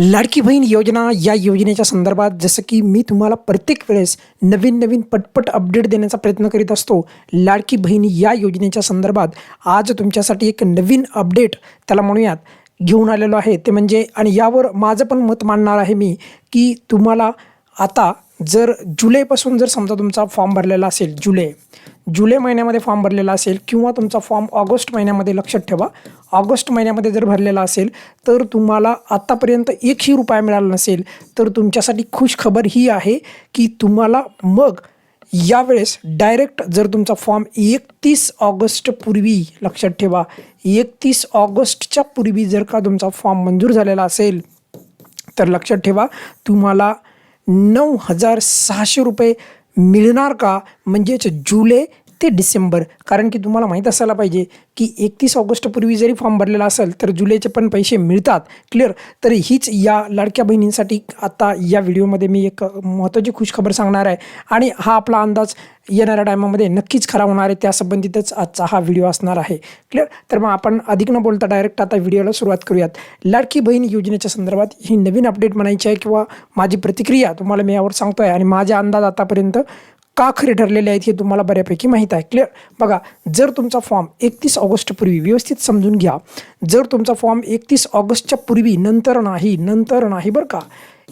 लाडकी बहीण योजना या योजनेच्या संदर्भात जसं की मी तुम्हाला प्रत्येक वेळेस नवीन नवीन पटपट अपडेट देण्याचा प्रयत्न करीत असतो लाडकी बहीण या योजनेच्या संदर्भात आज तुमच्यासाठी एक नवीन अपडेट त्याला म्हणूयात घेऊन आलेलो आहे. ते म्हणजे आणि यावर माझं पण मत मांडणार आहे मी की तुम्हाला आता जर जुलैपासून जर समजा तुमचा फॉर्म भरलेला असेल जुलै जुलै महिन्यामध्ये फॉर्म भरलेला असेल किंवा तुमचा फॉर्म ऑगस्ट महिन्यामध्ये लक्षात ठेवा. ऑगस्ट महिन्यामध्ये जर भरलेला असेल तर तुम्हाला आत्तापर्यंत एकही रुपया मिळाला नसेल तर तुमच्यासाठी खुश खबर ही आहे की तुम्हाला मग यावेळेस डायरेक्ट जर तुमचा फॉर्म एकतीस ऑगस्टपूर्वी लक्षात ठेवा. एकतीस ऑगस्टच्या पूर्वी जर का तुमचा फॉर्म मंजूर झालेला असेल तर लक्षात ठेवा तुम्हाला नऊ हजार सहाशे रुपये मिळणार का? म्हणजेच जुलै ते डिसेंबर. कारण की तुम्हाला माहीत असायला पाहिजे की एकतीस ऑगस्टपूर्वी जरी फॉर्म भरलेला असेल तर जुलैचे पण पैसे मिळतात. क्लिअर तर हीच या लाडक्या बहिणींसाठी आता या व्हिडिओमध्ये मी एक महत्त्वाची खुशखबर सांगणार आहे. आणि हा आपला अंदाज येणाऱ्या टायमामध्ये नक्कीच खरा होणार आहे. त्यासंबंधितच आजचा हा व्हिडिओ असणार आहे. क्लिअर तर मग आपण अधिक न बोलता डायरेक्ट आता व्हिडिओला सुरुवात करूयात. लाडकी बहीण योजनेच्या संदर्भात ही नवीन अपडेट म्हणायची आहे किंवा माझी प्रतिक्रिया तुम्हाला मी यावर सांगतो आहे आणि माझा अंदाज आतापर्यंत का खरे ठरलेले आहेत हे तुम्हाला बऱ्यापैकी माहीत आहे. क्लिअर बघा जर तुमचा फॉर्म एकतीस ऑगस्टपूर्वी व्यवस्थित समजून घ्या. जर तुमचा फॉर्म एकतीस ऑगस्टच्या पूर्वी नंतर नाही नंतर नाही बरं का.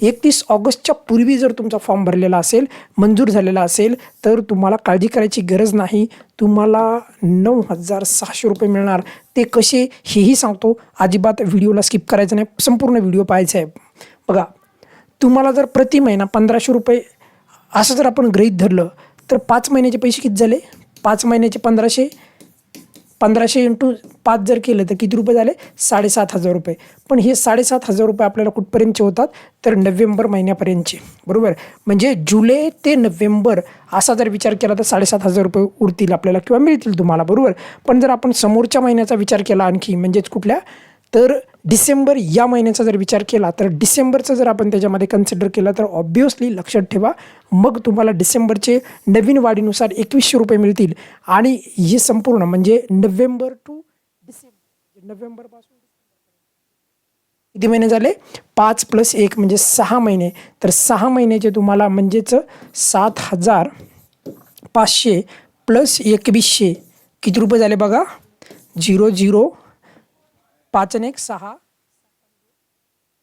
एकतीस ऑगस्टच्या पूर्वी जर तुमचा फॉर्म भरलेला असेल मंजूर झालेला असेल तर तुम्हाला काळजी करायची गरज नाही. तुम्हाला नऊ हजार सहाशे रुपये मिळणार. ते कसे हेही सांगतो. अजिबात व्हिडिओला स्किप करायचं नाही. संपूर्ण व्हिडिओ पाहायचा आहे. बघा तुम्हाला जर प्रति महिना पंधराशे रुपये असं जर आपण गृहीत धरलं तर पाच महिन्याचे पैसे किती झाले? पाच महिन्याचे पंधराशे पंधराशे इंटू पाच जर केलं तर किती रुपये झाले? साडेसात हजार रुपये. पण हे साडेसात हजार रुपये आपल्याला कुठपर्यंतचे होतात? तर नोव्हेंबर महिन्यापर्यंतचे. बरोबर? म्हणजे जुलै ते नोव्हेंबर असा जर विचार केला तर साडेसात हजार रुपये उरतील आपल्याला किंवा मिळतील तुम्हाला. बरोबर? पण जर आपण समोरच्या महिन्याचा विचार केला आणखी म्हणजेच कुठल्या? तर डिसेंबर या महिन्याचा जर विचार केला तर डिसेंबरचं जर आपण त्याच्यामध्ये कन्सिडर केलं तर ऑब्वियसली लक्षात ठेवा मग तुम्हाला डिसेंबरचे नवीन वाढीनुसार एकवीसशे रुपये मिळतील. आणि हे संपूर्ण म्हणजे नोव्हेंबर टू डिसेंबर नोव्हेंबरपासून किती महिने झाले? पाच प्लस एक म्हणजे सहा महिने. तर सहा महिन्याचे तुम्हाला म्हणजेच सात हजार पाचशे प्लस एकवीसशे किती रुपये झाले बघा? झिरो झिरो पाच आणि एक सहा.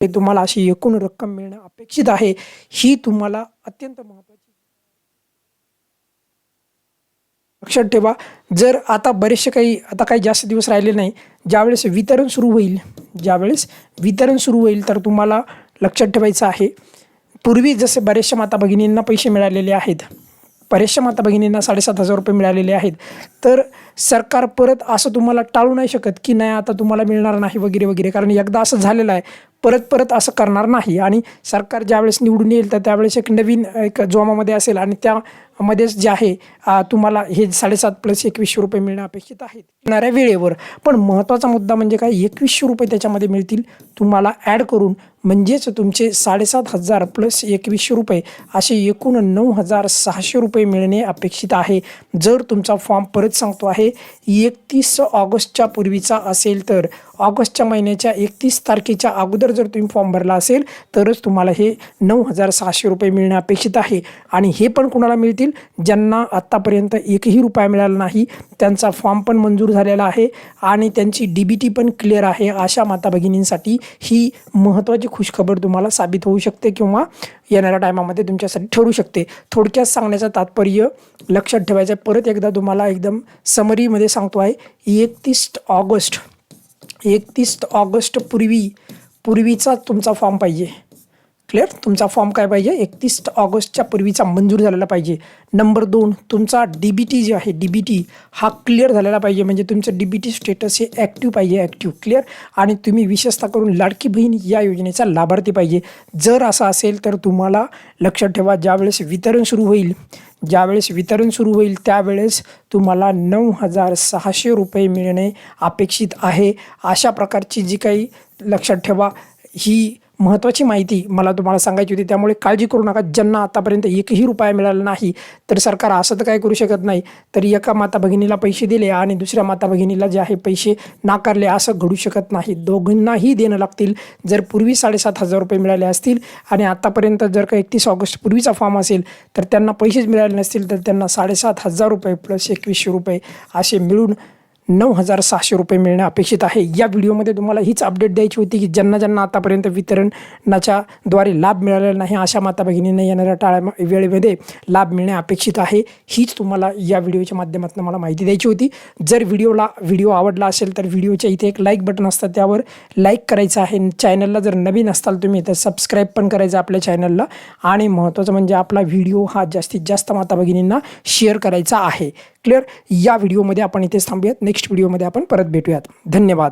ते तुम्हाला अशी एकूण रक्कम मिळणं अपेक्षित आहे. ही तुम्हाला अत्यंत महत्वाची लक्षात ठेवा. जर आता बरेचसे काही आता काही जास्त दिवस राहिले नाही ज्यावेळेस वितरण सुरू होईल ज्यावेळेस वितरण सुरू होईल तर तुम्हाला लक्षात ठेवायचं आहे. पूर्वी जसे बरेचशा माता भगिनींना पैसे मिळालेले आहेत बऱ्याचशा माता भगिनींना साडेसात हजार रुपये मिळालेले आहेत. तर सरकार परत असं तुम्हाला टाळू नाही शकत की नाही आता तुम्हाला मिळणार नाही वगैरे वगैरे. कारण एकदा असं झालेलं आहे. परत परत असं करणार नाही. आणि सरकार ज्यावेळेस निवडून येईल तर त्यावेळेस एक नवीन एक जोमामध्ये असेल आणि त्यामध्येच जे आहे तुम्हाला हे साडेसात प्लस एकवीसशे रुपये मिळणं अपेक्षित आहे येणाऱ्या वेळेवर. पण महत्त्वाचा मुद्दा म्हणजे काय? एकवीसशे रुपये त्याच्यामध्ये मिळतील. तुम्हाला ॲड करून म्हणजेच तुमचे साडेसात हजार प्लस एकवीसशे रुपये असे एकूण नऊ हजार सहाशे रुपये मिळणे अपेक्षित आहे. जर तुमचा फॉर्म परत सांगतो आहे एकतीस ऑगस्टच्या पूर्वीचा असेल तर. ऑगस्टच्या महिन्याच्या एकतीस तारखेच्या अगोदर जर तुम्ही फॉर्म भरला असेल तरच तुम्हाला हे नऊ हजार सहाशे रुपये मिळणे अपेक्षित आहे. आणि हे पण कुणाला मिळतील? ज्यांना आत्तापर्यंत एकही रुपया मिळाला नाही त्यांचा फॉर्म पण मंजूर झालेला आहे आणि त्यांची डी बी टी पण क्लिअर आहे अशा माता भगिनींसाठी ही महत्त्वाची खुशखबर तुम्हाला साबित होऊ शकते किंवा येणाऱ्या टायमामध्ये तुमच्यासाठी ठरू शकते. थोडक्यात सांगण्याचं तात्पर्य लक्षात ठेवायचं आहे. परत एकदा तुम्हाला एकदम समरीमध्ये सांगतो आहे. एकतीस ऑगस्ट एकतीस ऑगस्ट पूर्वी पूर्वीचा तुमचा फॉर्म पाहिजे. क्लिअर तुमचा फॉर्म काय पाहिजे? एकतीस ऑगस्टच्या पूर्वीचा मंजूर झालेला पाहिजे. नंबर दोन तुमचा डी बी टी जे आहे डी बी टी हा क्लिअर झालेला पाहिजे. म्हणजे तुमचं डी बी टी स्टेटस हे ॲक्टिव्ह पाहिजे ॲक्टिव्ह क्लिअर आणि तुम्ही विशेषतः करून लाडकी बहीण या योजनेचा लाभार्थी पाहिजे. जर असं असेल तर तुम्हाला लक्षात ठेवा ज्यावेळेस वितरण सुरू होईल ज्यावेळेस वितरण सुरू होईल त्यावेळेस तुम्हाला नऊ हजार सहाशे रुपये मिळणे अपेक्षित आहे. अशा प्रकारची जी काही लक्षात ठेवा ही महत्त्वाची माहिती मला तुम्हाला सांगायची होती. त्यामुळे काळजी करू नका. ज्यांना आतापर्यंत एकही रुपया मिळाला नाही तर सरकार असं तर काय करू शकत नाही. तर एका माता भगिनीला पैसे दिले आणि दुसऱ्या माता भगिनीला जे आहे पैसे नाकारले असं घडू शकत नाही. दोघांनाही देणं लागतील. जर पूर्वी साडेसात हजार रुपये मिळाले असतील आणि आतापर्यंत जर का एकतीस ऑगस्ट पूर्वीचा फॉर्म असेल तर त्यांना पैसेच मिळाले नसतील तर त्यांना साडेसात हजार रुपये प्लस एकवीसशे रुपये असे मिळून नऊ हजार सहाशे रुपये मिळणे अपेक्षित आहे. या व्हिडिओमध्ये तुम्हाला हीच अपडेट द्यायची होती की ज्यांना ज्यांना आतापर्यंत वितरणाच्या द्वारे लाभ मिळालेला नाही अशा माता भगिनींना येणाऱ्या टाळ्या वेळेमध्ये लाभ मिळणे अपेक्षित आहे. हीच तुम्हाला या व्हिडिओच्या माध्यमातून मला माहिती द्यायची होती. जर व्हिडिओला व्हिडिओ आवडला असेल तर व्हिडिओच्या इथे एक लाईक बटन असतं. त्यावर लाईक करायचं आहे. चॅनलला जर नवीन असताल तुम्ही तर सबस्क्राईब पण करायचं आपल्या चॅनलला. आणि महत्त्वाचं म्हणजे आपला व्हिडिओ हा जास्तीत जास्त माता भगिनींना शेअर करायचा आहे. क्लिअर या व्हिडिओमध्ये आपण इथेच थांबूयात. नेक्स्ट व्हिडिओमध्ये आपण परत भेटूयात. धन्यवाद.